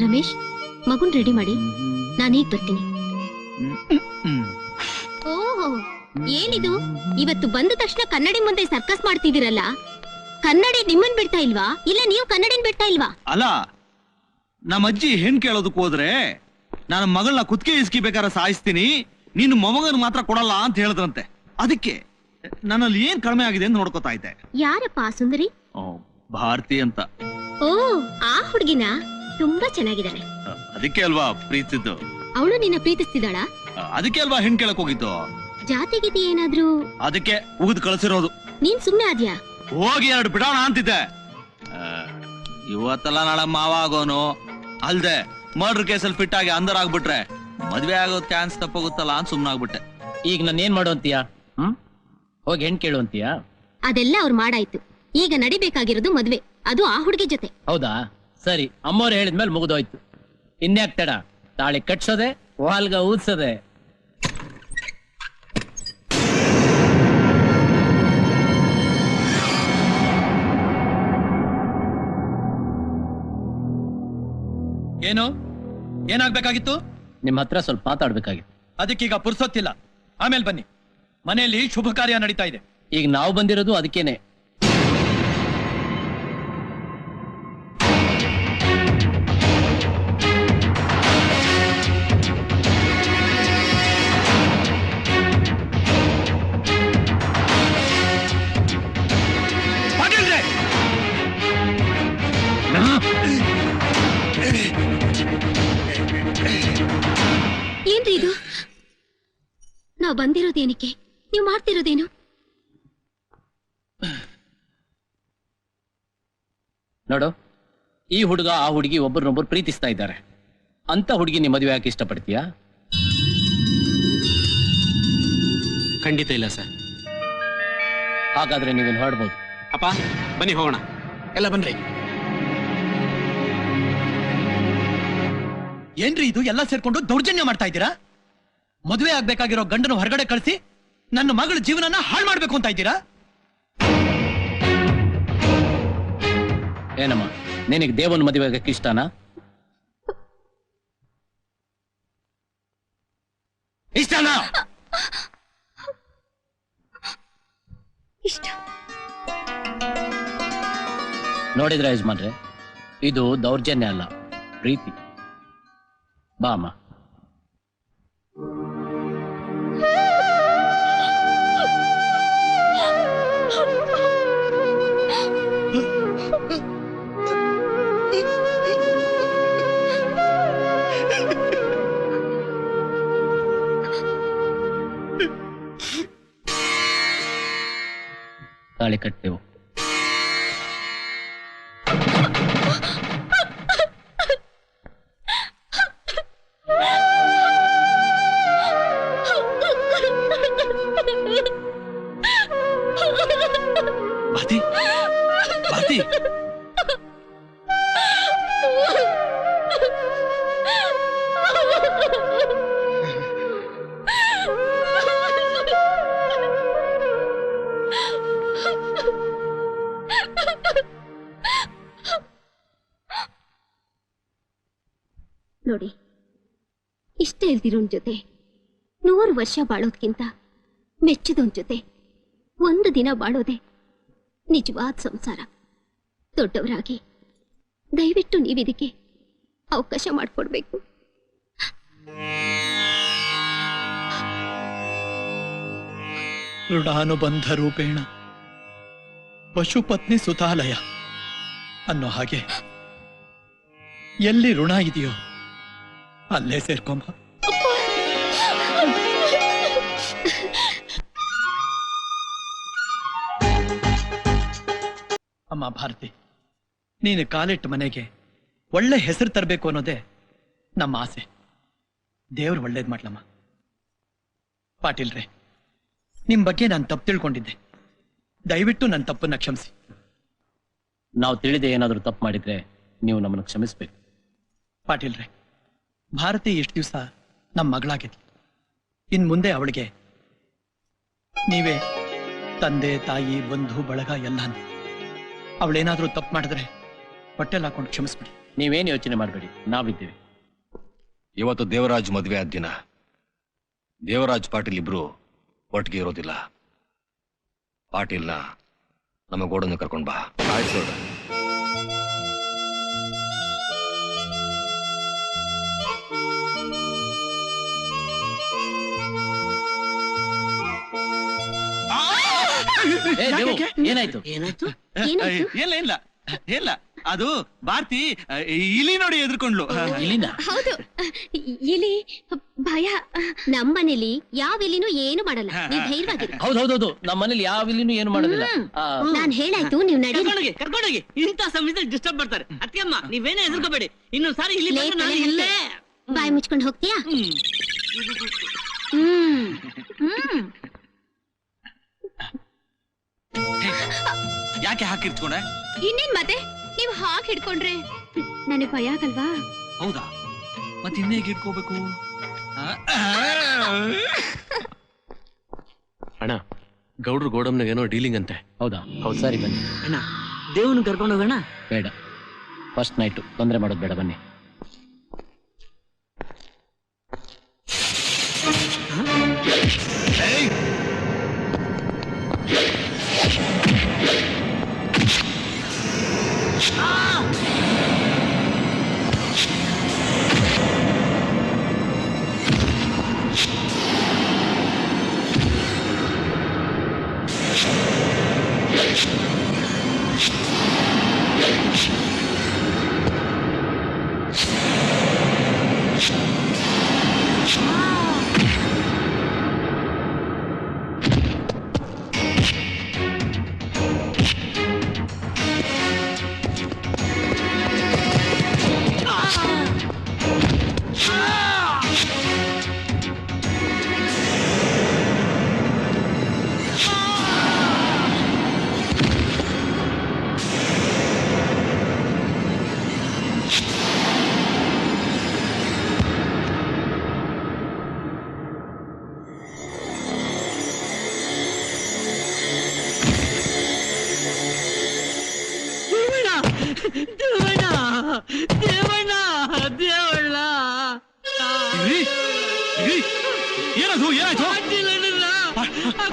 Ramesh, ಮಗುನ್ ready ಮಾಡಿ. ನಾನೀಗ ಬರ್ತೀನಿ. ಓಹೋ, ಏನಿದು? ಇವತ್ತು ಬಂದ ತಕ್ಷಣ ಕನ್ನಡಿ ಮುಂದೆ ಸರ್ಕಸ್ ಮಾಡ್ತಿದ್ದೀರಲ್ಲ? ಕನ್ನಡಿ ನಿಮ್ಮನ್ ಬಿಡ್ತಾ ಇಲ್ವಾ? ಇಲ್ಲ ನೀವು ಕನ್ನಡಿನ್ ಬಿಡ್ತಾ ಇಲ್ವಾ? ಅಲ್ಲ ನಮ್ಮ ಅಜ್ಜಿ ಹೆಣ್ ಕೇಳೋದಕ್ ಹೋದ್ರೆ ನನ್ನ ಮಗಳನ್ನ ಕುತ್ತಿಗೆ ಇಸ್ಕಿಬೇಕಾರ ಸಾಯಿಸ್ತೀನಿ, ನೀನು ಮೊಮ್ಮಗನ್ ಮಾತ್ರ ಕೊಡಲ್ಲ ಅಂತ ಹೇಳಿದ್ರಂತೆ. ಅದಕ್ಕೆ ನನ್ನಲ್ಲಿ ಏನ್ ಕಡಿಮೆ ಆಗಿದೆ ಅಂತ ನೋಡ್ಕೋತಾ ಇದ್ದೆ. ಯಾರಪ್ಪ ಆ ಸುಂದರಿ? ಓ, ಭಾರತಿ ಅಂತ. ಓ ಆ ಹುಡುಗಿನ ತುಂಬಾ ಚೆನ್ನಾಗಿದ್ದಾಳೆ ಅದಕ್ಕೆ ಅಲ್ವಾ ಪ್ರೀತಿದ್ದು? ಅವಳು ನಿನ್ನ ಪ್ರೀತಿಸ್ತಿದ್ದಾಳ? ಅದಕ್ಕೆ ಅಲ್ವಾ ಹೆಣ್ ಕೇಳಕ್ ಹೋಗಿದ್ದು? ಜಾತಿ ಗೀತಿ ಏನಾದ್ರೂ? ಅದಕ್ಕೆ ಉಗಿದ್ ಕಳ್ಸಿರೋದು. ನೀನ್ ಸುಮ್ನೆ ಆದ್ಯಾ? ಹೋಗಿ ಎರಡು ಬಿಡೋಣ ಅಂತಿದ್ದೆ. ಅಹ್, ಇವತ್ತಲ್ಲ ನಾಳೆ ಮಾವ ಆಗೋನು. ಅಲ್ದೆ ಮರ್ಡರ್ ಕೇಸಲ್ಲಿ ಫಿಟ್ ಆಗಿ ಅಂದರ್ ಆಗ್ಬಿಟ್ರೆ ಮದ್ವೆ ಆಗೋ ಚಾನ್ಸ್ ತಪ್ಪೋಗುತ್ತಲ್ಲ ಅಂತ ಸುಮ್ನಾಗ್ಬಿಟ್ಟೆ. ಈಗ ನಾನು ಏನ್ ಮಾಡು ಅಂತೀಯ? ಹ್ಮ್? ಹೋಗಿ ಹೆಣ್ ಕೇಳು ಅಂತೀಯಾ? ಅದೆಲ್ಲ ಅವ್ರು ಮಾಡಾಯ್ತು. ಈಗ ನಡಿಬೇಕಾಗಿರೋದು ಮದ್ವೆ. ಅದು ಆ ಹುಡುಗಿ ಜೊತೆ. ಹೌದಾ? ಸರಿ ಅಮ್ಮವ್ರು ಹೇಳಿದ್ಮೇಲೆ ಮುಗಿದೋಯ್ತು. ಇನ್ಯಾಕ್ ತಡ? ತಾಳಿ ಕಟ್ಸೋದೆ ವಾಲ್ಗ ಊದ್ಸೋದೆ. ಏನು? ಏನಾಗ್ಬೇಕಾಗಿತ್ತು? ನಿಮ್ ಹತ್ರ ಸ್ವಲ್ಪ ಮಾತಾಡ್ಬೇಕಾಗಿತ್ತು. ಅದಕ್ಕೀಗ ಪುರ್ಸೊತ್ತಿಲ್ಲ. ಆಮೇಲೆ ಬನ್ನಿ. ಮನೆಯಲ್ಲಿ ಶುಭ ಕಾರ್ಯ ನಡೀತಾ ಇದೆ. ಈಗ ನಾವು ಬಂದಿರೋದು ಅದಕ್ಕೇನೆ! ಏನ್ರಿ ಇದು? ನಾವ್ ಬಂದಿರೋದೇನಕ್ಕೆ? ನೀವ್ ಮಾಡ್ತಿರೋದೇನು? ನೋಡು ಈ ಹುಡುಗ ಆ ಹುಡುಗಿ ಒಬ್ಬರನ್ನೊಬ್ಬರು ಪ್ರೀತಿಸ್ತಾ ಇದ್ದಾರೆ. ಅಂತ ಹುಡುಗಿ ನಿಮ್ಮ ಮದುವೆ ಯಾಕೆ ಇಷ್ಟಪಡ್ತೀಯಾ? ಖಂಡಿತ ಇಲ್ಲ ಸರ್. ಹಾಗಾದ್ರೆ ನೀವೇನು ಹೊರಡ್ಬೋದು ಅಪ್ಪ ಬನ್ನಿ ಹೋಗೋಣ. ಎಲ್ಲ ಬನ್ರಿ. ಏನ್ರಿ ಇದು? ಎಲ್ಲ ಸೇರ್ಕೊಂಡು ದೌರ್ಜನ್ಯ ಮಾಡ್ತಾ ಇದ್ದೀರಾ? ಮದುವೆ ಆಗ್ಬೇಕಾಗಿರೋ ಗಂಡನ ಹೊರಗಡೆ ಕಳಿಸಿ ನನ್ನ ಮಗಳ ಜೀವನನ ಹಾಳು ಮಾಡ್ಬೇಕು ಅಂತ ಇದ್ದೀರಾ? ಏನಮ್ಮ ನಿನಗೆ ದೇವನ ಮದುವೆ ಆಗಕ್ಕೆ ಇಷ್ಟನಾ? ಇಷ್ಟನಾ? ಇಷ್ಟ. ನೋಡಿದ್ರೆ ಯಜಮಾನ್ರೆ ಇದು ದೌರ್ಜನ್ಯ ಅಲ್ಲ ಪ್ರೀತಿ. ಬಾ ತಾಳಿ ಕಟ್ತೇವು ಇಷ್ಟ ಇಲ್ದಿರೋನ್ ಜೊತೆ. ನೂರು ವರ್ಷ ಬಾಳೋದ್ಕಿಂತ ಮೆಚ್ಚದೋನ್ ಜೊತೆ. ಒಂದು ದಿನ ಬಾಳೋದೆ ನಿಜವಾದ ಸಂಸಾರ. ದೊಡ್ಡವರಾಗಿ. ದಯವಿಟ್ಟು ನೀವಿದಕ್ಕೆ ಅವಕಾಶ ಮಾಡಿಕೊಡ್ಬೇಕು. ಋಣಾನುಬಂಧ ರೂಪೇಣ ಪಶುಪತ್ನಿ ಸುತಾಲಯ ಅನ್ನೋ ಹಾಗೆ. ಎಲ್ಲಿ ಋಣ ಇದೆಯೋ ಅಲ್ಲೇ ಸೇರ್ಕೊಂಬ. ಅಮ್ಮ ಭಾರತಿ ನೀನು ಕಾಲಿಟ್ಟ ಮನೆಗೆ ಒಳ್ಳೆ ಹೆಸರು ತರಬೇಕು ಅನ್ನೋದೇ ನಮ್ಮ ಆಸೆ. ದೇವ್ರು ಒಳ್ಳೇದ್ ಮಾಡ್ಲಮ್ಮ. ಪಾಟೀಲ್ರೆ ನಿಮ್ ಬಗ್ಗೆ ನಾನು ತಪ್ಪು ತಿಳ್ಕೊಂಡಿದ್ದೆ. ದಯವಿಟ್ಟು ನನ್ನ ತಪ್ಪನ್ನ ಕ್ಷಮಿಸಿ. ನಾವು ತಿಳಿದೆ ಏನಾದರೂ ತಪ್ಪು ಮಾಡಿದ್ರೆ ನೀವು ನಮ್ಮನ್ನು ಕ್ಷಮಿಸ್ಬೇಕು. ಪಾಟೀಲ್ರೆ ಭಾರತಿ ಇಷ್ಟು ದಿವಸ ನಮ್ಮ ಮಗಳಾಗಿದ್ಲು. ಇನ್ ಮುಂದೆ ಅವಳಿಗೆ ನೀವೇ ತಂದೆ ತಾಯಿ ಬಂಧು ಬಳಗ ಎಲ್ಲಾನು ಅವಳೇನಾದ್ರೂ ತಪ್ಪು ಮಾಡಿದ್ರೆ ಹೊಟ್ಟೆಲ್ ಹಾಕೊಂಡು ಕ್ಷಮಿಸ್ಬಿಡಿ. ನೀವೇನು ಯೋಚನೆ ಮಾಡಬೇಡಿ ನಾವಿದ್ದೇವೆ. ಇವತ್ತು ದೇವರಾಜ್ ಮದುವೆ ಆದ ದಿನ. ದೇವರಾಜ್ ಪಾಟೀಲ್ ಇಬ್ರು ಒಟ್ಟಿಗೆ ಇರೋದಿಲ್ಲ. ಪಾಟೀಲ್ನ ನಮ್ಮ ಗೋಡನ್ನು ಕರ್ಕೊಂಡ್ ಬಾ. ಆಯ್ತು ಏನಾಯ್ತು? ಏನಾಯ್ತು? ಏನಾಯ್ತು? ಇಲ್ಲ ಇಲ್ಲ ಇಲ್ಲ. ಅದು ಭಾರತಿ ಇಲಿ ನೋಡಿ ಎದ್ರುಕೊಂಡ್ಲು. ಇಲ್ಲಿನ ಹೌದು. ಇಲಿ ಭಯ. ನಮ್ಮನೇಲಿ ಯಾವ ಇಲಿನೂ ಏನು ಮಾಡಲ್ಲ. ನೀವ್ ಧೈರ್ಯವಾಗಿರಿ. ಹೌದು ನಮ್ಮ ಮನೇಲಿ ಯಾವ ಇಲ್ಲಿನೂ ಏನು ಮಾಡೋದಿಲ್ಲ. ನಾನು ಹೇಳಾಯ್ತು ನೀವ್ ನಡೀರಿ. ಕರ್ಕೊಂಡೋಗಿ ಇಂಥ ಸಮಯದಲ್ಲಿ ಡಿಸ್ಟರ್ಬ್ ಮಾಡ್ತಾರೆ. ಅತ್ತಿಯಮ್ಮ ನೀವೇನೇ ಎದುರ್ಕೋಬೇಡಿ. ಇನ್ನೊಂದ್ ಸಾರಿ ಇಲ್ಲಿ ಬಂದ್ರೆ ನಾನು ಇಲ್ಲೇ. ಬಾಯಿ ಮುಚ್ಕೊಂಡು ಹೋಗ್ತೀಯಾ? ಹ್ಮ್. ಹ್ಮ್. ಯಾಕೆ ಹಾಕಿರ್ತ್ಕೊಂಡೆ ಇನ್ನೇನ್ ಮತ್ತೆ ನೀವ್ ಹಾಕಿ ಹಿಡ್ಕೊಂಡ್ರೆ ನನಗೆ ಭಯ ಆಗಲ್ವಾ? ಹೌದಾ? ಮತ್ತೆ ಇನ್ನೇಗೆ ಇಟ್ಕೋಬೇಕು ಅಣ್ಣ ಗೌಡ್ರು ಗೋಡಮ್ನಾಗ ಏನೋ ಡೀಲಿಂಗ್ ಅಂತೆ. ಹೌದಾ? ಹೌದು ಸರಿ ಬನ್ನಿ. ಅಣ್ಣ ದೇವನ್ ಕರ್ಕೊಂಡು ಹೋಗೋಣ? ಬೇಡ. ಫಸ್ಟ್ ನೈಟು ತೊಂದರೆ ಮಾಡೋದು ಬೇಡ ಬನ್ನಿ. ದೇವಣ್ಣ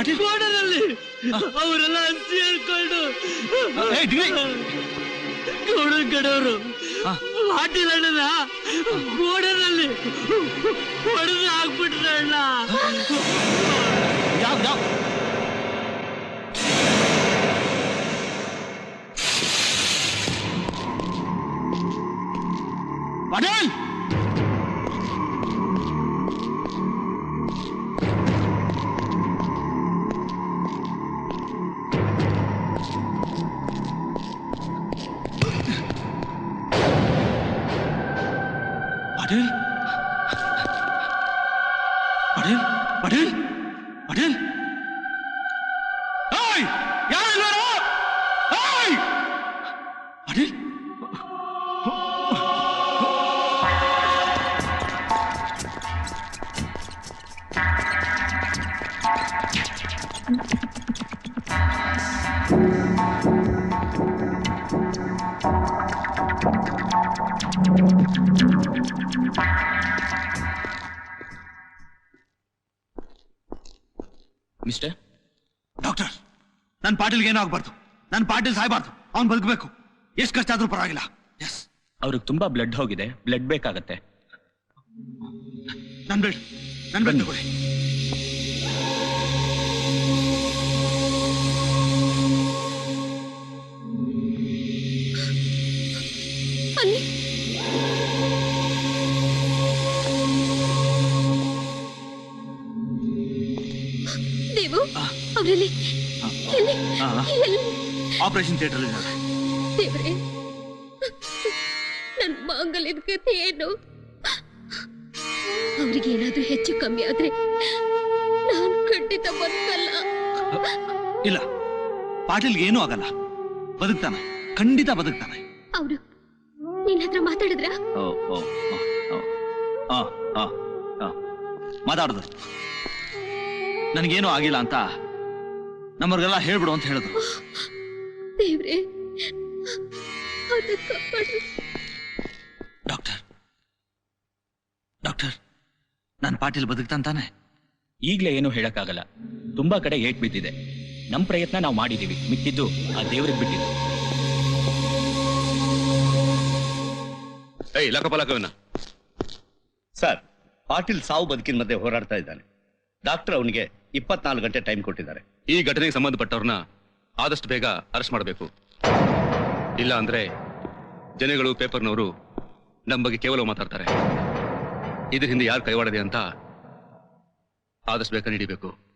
ಪಾಟೀಲ್? ಗೋಡನಲ್ಲಿ ಅವರೆಲ್ಲ ಸೇರ್ಕೊಂಡು ಏ, ಡಿಗ್ರಿ. ಗೌಡನ ಕಡೆಯವರು. ಆ. ಪಾಟೀಲ್ ಅಣ್ಣನ ಗೋಡನಲ್ಲಿ ಹೊಡೆದು ಹಾಕ್ಬಿಟ್ರಣ್ಣ ಯಾವ ಯಾವ ಪಾಟೀಲ್ ಪಾಟೀಲ್ ಪಾಟೀಲ್ ಮಿಸ್ಟರ್? ಡಾಕ್ಟರ್ ನನ್ನ ಪಾಟೀಲ್ಗೆ ಏನೂ ಆಗ್ಬಾರ್ದು. ನನ್ನ ಪಾಟೀಲ್ ಸಾಯ್ಬಾರ್ದು. ಅವ್ನು ಬದುಕಬೇಕು. ಎಷ್ಟು ಕಷ್ಟ ಆದ್ರೂ ಪರವಾಗಿಲ್ಲ. ಎಸ್ ಅವ್ರಿಗೆ ತುಂಬಾ ಬ್ಲಡ್ ಹೋಗಿದೆ. ಬ್ಲಡ್ ಬೇಕಾಗತ್ತೆ. ನನ್ ಬ್ಲಡ್ ನನ್ ಬ್ಲಡ್ ತಗೊಳ್ಳಿ ಅವರಲ್ಲಿ. ಆಪರೇಷನ್ ಥಿಯೇಟರ್ ನನ್ನ ದೇವ್ರೆ ಮಾಂಗಲ್ಯದ ಕಥೆ ಏನು? ಅವ್ರಿಗೆ ಏನಾದ್ರೂ ಹೆಚ್ಚು ಕಮ್ಮಿ ಆದ್ರೆ ನಾನು ಖಂಡಿತ ಬದುಕಲ್ಲ. ಇಲ್ಲ ಪಾಟೀಲ್ಗೆ ಏನೂ ಆಗಲ್ಲ. ಬದುಕ್ತಾನೆ ಖಂಡಿತ ಬದುಕ್ತಾನೆ. ಅವ್ರು ನಿನ್ನ ಹತ್ರ ಮಾತಾಡಿದ್ರ? ಓ ಓ ಓ, ಓ. ಮಾತಾಡ್ದು. ನನಗೇನು ಆಗಿಲ್ಲ ಅಂತ ನಮ್ಮವ್ರಿಗೆಲ್ಲ ಹೇಳ್ಬಿಡು ಅಂತ ಹೇಳಿದ್ರು. ದೇವ್ರೆ ಡಾಕ್ಟರ್ ಡಾಕ್ಟರ್ ನಾನು ಪಾಟೀಲ್ ಬದುಕ್ತಾನೆ ಈಗಲೇ ಏನು ಹೇಳಕ್ಕಾಗಲ್ಲ. ತುಂಬಾ ಕಡೆ ಏಟ್ ಬಿದ್ದಿದೆ. ನಮ್ಮ ಪ್ರಯತ್ನ ನಾವು ಮಾಡಿದೀವಿ. ಮಿಕ್ಕಿದ್ದು ಆ ದೇವ್ರಿಗೆ ಬಿಟ್ಟಿದ್ದು. ಏಯ್ ಸರ್ ಪಾಟೀಲ್ ಸಾವು ಬದುಕಿನ ಮಧ್ಯೆ ಹೋರಾಡ್ತಾ ಇದ್ದಾನೆ. ಡಾಕ್ಟರ್ ಅವನಿಗೆ ಇಪ್ಪತ್ನಾಲ್ಕು ಗಂಟೆ ಟೈಮ್ ಕೊಟ್ಟಿದ್ದಾರೆ. ಈ ಘಟನೆಗೆ ಸಂಬಂಧಪಟ್ಟವ್ರನ್ನ ಆದಷ್ಟು ಬೇಗ ಅರೆಸ್ಟ್ ಮಾಡಬೇಕು. ಇಲ್ಲ ಅಂದ್ರೆ ಜನಗಳು ಪೇಪರ್ನವರು ನಮ್ಮ ಬಗ್ಗೆ ಕೇವಲ ಮಾತಾಡ್ತಾರೆ. ಇದ್ರ ಹಿಂದೆ ಯಾರು ಕೈವಾಡದೆ ಅಂತ ಆದಷ್ಟು ಬೇಗ ಹಿಡಿಬೇಕು